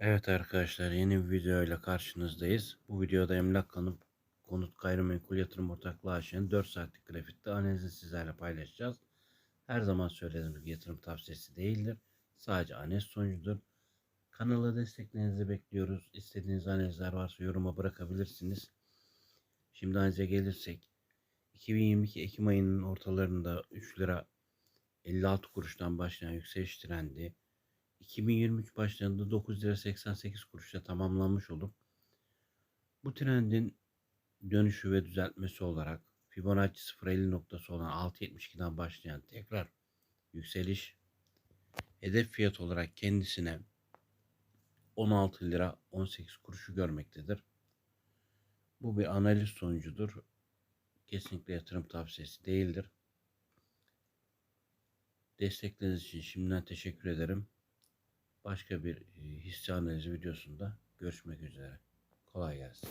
Evet arkadaşlar yeni bir video ile karşınızdayız. Bu videoda Emlak Konut, Konut Gayrimenkul Yatırım Ortaklığı AŞ'nin 4 saatlik grafikte analizini sizlerle paylaşacağız. Her zaman söylediğim gibi yatırım tavsiyesi değildir. Sadece analiz sonucudur. Kanala desteklerinizi bekliyoruz. İstediğiniz analizler varsa yoruma bırakabilirsiniz. Şimdi analize gelirsek 2022 Ekim ayının ortalarında 3 lira 56 kuruştan başlayan yükseliş trendi 2023 başlarında 9 lira 88 kuruşla tamamlanmış olup bu trendin dönüşü ve düzeltmesi olarak Fibonacci 0.50 noktası olan 6.72'den başlayan tekrar yükseliş hedef fiyat olarak kendisine 16 lira 18 kuruşu görmektedir. Bu bir analiz sonucudur. Kesinlikle yatırım tavsiyesi değildir. Destekleriniz için şimdiden teşekkür ederim. Başka bir e, hisse analizi videosunda görüşmek üzere. Kolay gelsin.